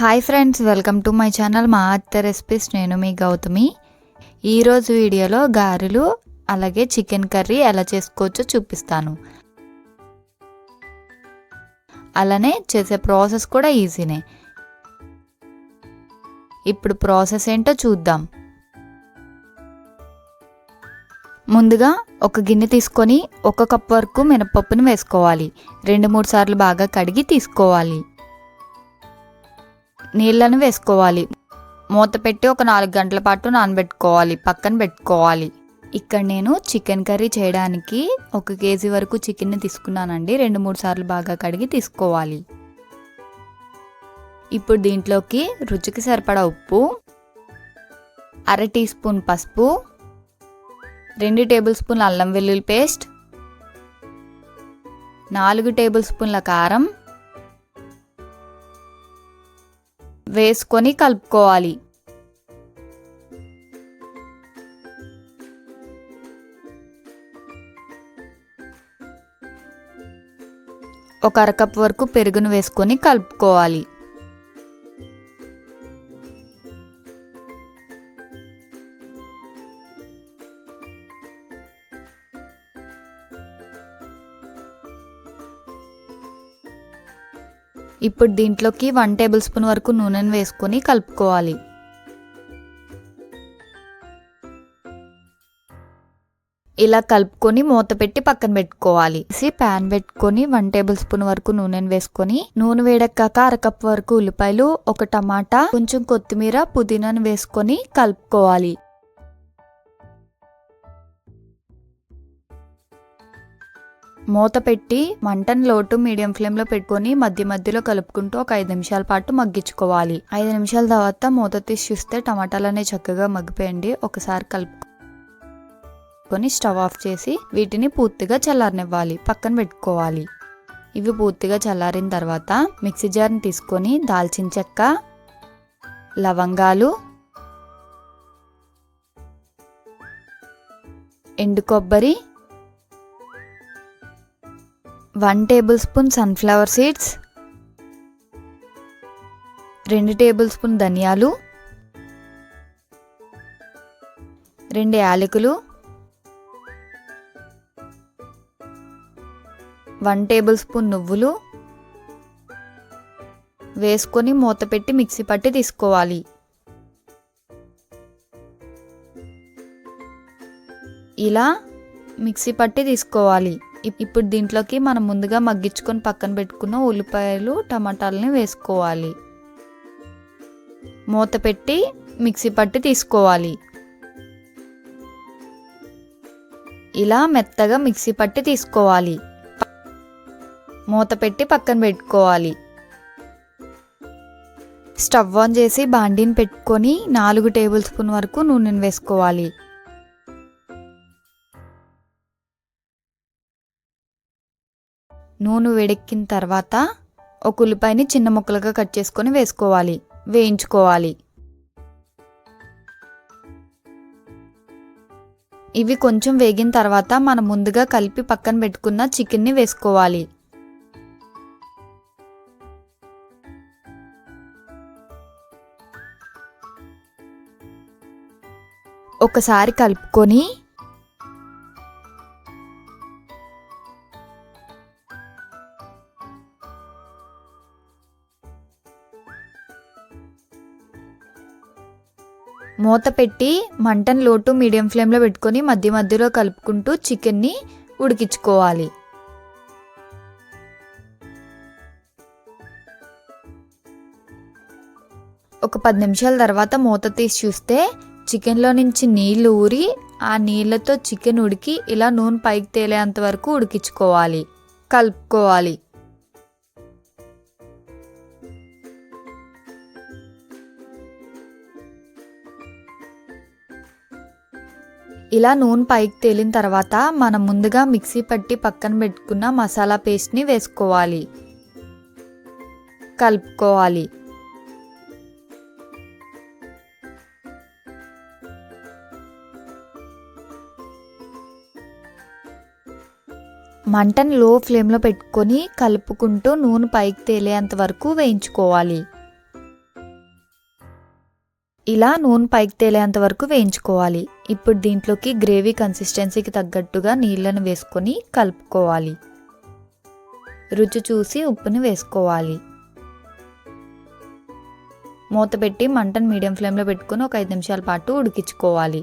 Hi friends welcome to my channel మా అత్త recipes. నేను మీ గౌతమి. ఈరోజు వీడియోలో గారెలు అలాగే చికెన్ కర్రీ ఎలా చేసుకోవచ్చో చూపిస్తాను. అలానే చేసే ప్రాసెస్ కూడా ఈజీనే. ఇప్పుడు ప్రాసెస్ ఏంటో చూద్దాం. ముందుగా ఒక గిన్నె తీసుకొని ఒక కప్ వరకు మినపప్పును వేసుకోవాలి. రెండు మూడు సార్లు బాగా కడిగి తీసుకోవాలి. నీళ్ళను వేసుకోవాలి. మూత పెట్టి ఒక నాలుగు గంటల పాటు నానబెట్టుకోవాలి. పక్కన పెట్టుకోవాలి. ఇక్కడ నేను చికెన్ కర్రీ చేయడానికి ఒక కేజీ వరకు చికెన్ని తీసుకున్నానండి. రెండు మూడు సార్లు బాగా కడిగి తీసుకోవాలి. ఇప్పుడు దీంట్లోకి రుచికి సరిపడా ఉప్పు అర టీ స్పూన్ పసుపు రెండు టేబుల్ స్పూన్ల అల్లం వెల్లుల్లి పేస్ట్ నాలుగు టేబుల్ స్పూన్ల కారం వేసుకొని కలుపుకోవాలి. ఒక అరకప్ వరకు పెరుగును వేసుకొని కలుపుకోవాలి. ఇప్పుడు దీంట్లోకి వన్ టేబుల్ స్పూన్ వరకు నూనెను వేసుకొని కలుపుకోవాలి. ఇలా కలుపుకొని మూత పెట్టి పక్కన పెట్టుకోవాలి. ప్యాన్ పెట్టుకొని వన్ టేబుల్ స్పూన్ వరకు నూనెను వేసుకొని నూనె వేడెక్కాక అరకప్ వరకు ఉల్లిపాయలు ఒక టమాటా కొంచెం కొత్తిమీర పుదీనాను వేసుకొని కలుపుకోవాలి. మూత పెట్టి మంటను లోటు మీడియం ఫ్లేమ్లో పెట్టుకొని మధ్య మధ్యలో కలుపుకుంటూ ఒక ఐదు నిమిషాల పాటు మగ్గించుకోవాలి. ఐదు నిమిషాల తర్వాత మూత తీసి చూస్తే టమాటాలనే చక్కగా మగ్గిపోయండి. ఒకసారి కలుపుకొని స్టవ్ ఆఫ్ చేసి వీటిని పూర్తిగా చల్లారనివ్వాలి. పక్కన పెట్టుకోవాలి. ఇవి పూర్తిగా చల్లారిన తర్వాత మిక్సీ జార్ని తీసుకొని దాల్చిన చెక్క లవంగాలు ఎండు కొబ్బరి one tablespoon sunflower seeds రెండు టేబుల్ స్పూన్ ధనియాలు రెండు యాలకులు వన్ టేబుల్ స్పూన్ నువ్వులు వేసుకొని మూత పెట్టి మిక్సీ పట్టి తీసుకోవాలి. ఇలా మిక్సీ పట్టి తీసుకోవాలి. ఇప్పుడు దీంట్లోకి మనం ముందుగా మగ్గించుకొని పక్కన పెట్టుకున్న ఉల్లిపాయలు టమాటాలని వేసుకోవాలి. మూత పెట్టి మిక్సీ పట్టి తీసుకోవాలి. ఇలా మెత్తగా మిక్సీ పట్టి తీసుకోవాలి. మూత పెట్టి పక్కన పెట్టుకోవాలి. స్టవ్ ఆన్ చేసి బాండీని పెట్టుకొని నాలుగు టేబుల్ స్పూన్ వరకు నూనెను వేసుకోవాలి. నూనె వేడెక్కిన తర్వాత ఒక ఉల్లిపాయని చిన్న ముక్కలుగా కట్ చేసుకొని వేసుకోవాలి. వేయించుకోవాలి. ఇవి కొంచెం వేగిన తర్వాత మనం ముందుగా కలిపి పక్కన పెట్టుకున్న చికెన్ని వేసుకోవాలి. ఒకసారి కలుపుకొని మూత పెట్టి మంటను లోటు మీడియం ఫ్లేమ్లో పెట్టుకొని మధ్య మధ్యలో కలుపుకుంటూ చికెన్ని ఉడికించుకోవాలి. ఒక పది నిమిషాల తర్వాత మూత తీసి చూస్తే చికెన్లో నుంచి నీళ్ళు ఊరి ఆ నీళ్ళతో చికెన్ ఉడికి ఇలా నూనె పైకి తేలేంత వరకు ఉడికించుకోవాలి. కలుపుకోవాలి. ఇలా నూనె పైకి తేలిన తర్వాత మనం ముందుగా మిక్సీ పట్టి పక్కన పెట్టుకున్న మసాలా పేస్ట్ని వేసుకోవాలి. కలుపుకోవాలి. మంటను లో ఫ్లేమ్లో పెట్టుకొని కలుపుకుంటూ నూనె పైకి తేలేంత వరకు వేయించుకోవాలి. ఇలా నూనె పైకి తేలేంత వరకు వేయించుకోవాలి. ఇప్పుడు దీంట్లోకి గ్రేవీ కన్సిస్టెన్సీకి తగ్గట్టుగా నీళ్ళను వేసుకొని కలుపుకోవాలి. రుచి చూసి ఉప్పుని వేసుకోవాలి. మూత పెట్టి మంటను మీడియం ఫ్లేమ్లో పెట్టుకుని ఒక ఐదు నిమిషాల పాటు ఉడికించుకోవాలి.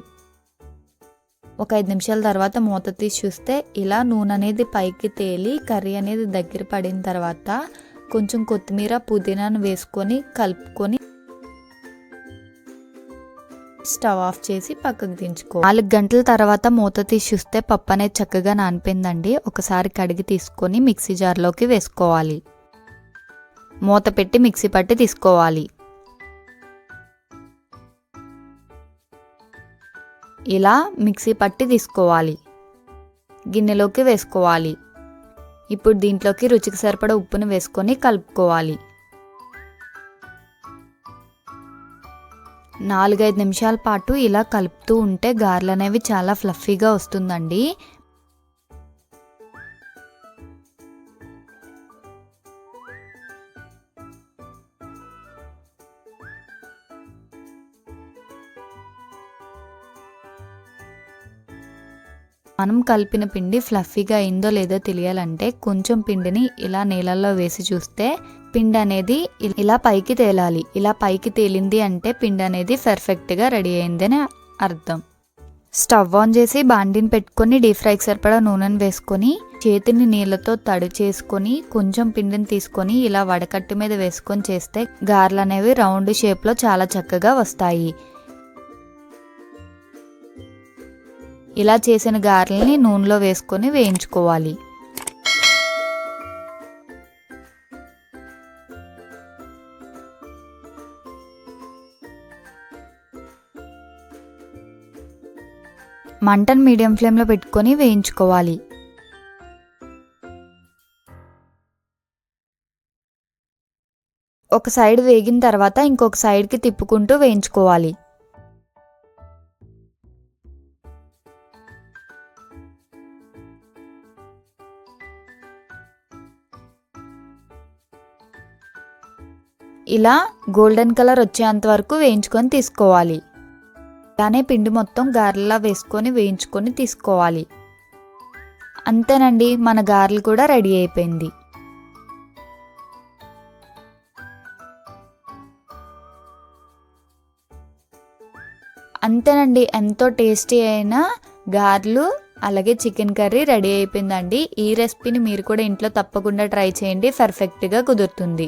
ఒక ఐదు నిమిషాల తర్వాత మూత తీసి చూస్తే ఇలా నూనె అనేది పైకి తేలి కర్రీ అనేది దగ్గర పడిన తర్వాత కొంచెం కొత్తిమీర పుదీనాను వేసుకొని కలుపుకొని స్టవ్ ఆఫ్ చేసి పక్కకు దించుకో. నాలుగు గంటల తర్వాత మూత తీసి చూస్తే పప్పు అనేది చక్కగా నానిపోయిందండి. ఒకసారి కడిగి తీసుకొని మిక్సీ జార్లోకి వేసుకోవాలి. మూత పెట్టి మిక్సీ పట్టి తీసుకోవాలి. ఇలా మిక్సీ పట్టి తీసుకోవాలి. గిన్నెలోకి వేసుకోవాలి. ఇప్పుడు దీంట్లోకి రుచికి సరిపడ ఉప్పుని వేసుకొని కలుపుకోవాలి. నాలుగైదు నిమిషాల పాటు ఇలా కలుపుతూ ఉంటే గారెలు అనేవి చాలా ఫ్లఫీగా వస్తుందండి. మనం కలిపిన పిండి ఫ్లఫీగా అయిందో లేదో తెలియాలంటే కొంచెం పిండిని ఇలా నీళ్ళల్లో వేసి చూస్తే పిండి అనేది ఇలా పైకి తేలాలి. ఇలా పైకి తేలింది అంటే పిండి అనేది పర్ఫెక్ట్గా రెడీ అయిందని అర్థం. స్టవ్ ఆన్ చేసి బాండిని పెట్టుకొని డీప్ ఫ్రైకి సరిపడా నూనెను వేసుకొని చేతిని నీళ్ళతో తడి చేసుకొని కొంచెం పిండిని తీసుకొని ఇలా వడకట్టు మీద వేసుకొని చేస్తే గారెలు అనేవి రౌండ్ షేప్లో చాలా చక్కగా వస్తాయి. ఇలా చేసిన గారెల్ని నూనెలో వేసుకొని వేయించుకోవాలి. మంటను మీడియం ఫ్లేమ్లో పెట్టుకొని వేయించుకోవాలి. ఒక సైడ్ వేగిన తర్వాత ఇంకొక సైడ్కి తిప్పుకుంటూ వేయించుకోవాలి. ఇలా గోల్డెన్ కలర్ వచ్చేంత వరకు వేయించుకొని తీసుకోవాలి. అలానే పిండి మొత్తం గారెలా వేసుకొని వేయించుకొని తీసుకోవాలి. అంతేనండి మన గారెలు కూడా రెడీ అయిపోయింది. అంతేనండి ఎంతో టేస్టీ అయిన గారెలు అలాగే చికెన్ కర్రీ రెడీ అయిపోయిందండి. ఈ రెసిపీని మీరు కూడా ఇంట్లో తప్పకుండా ట్రై చేయండి పర్ఫెక్ట్గా కుదురుతుంది.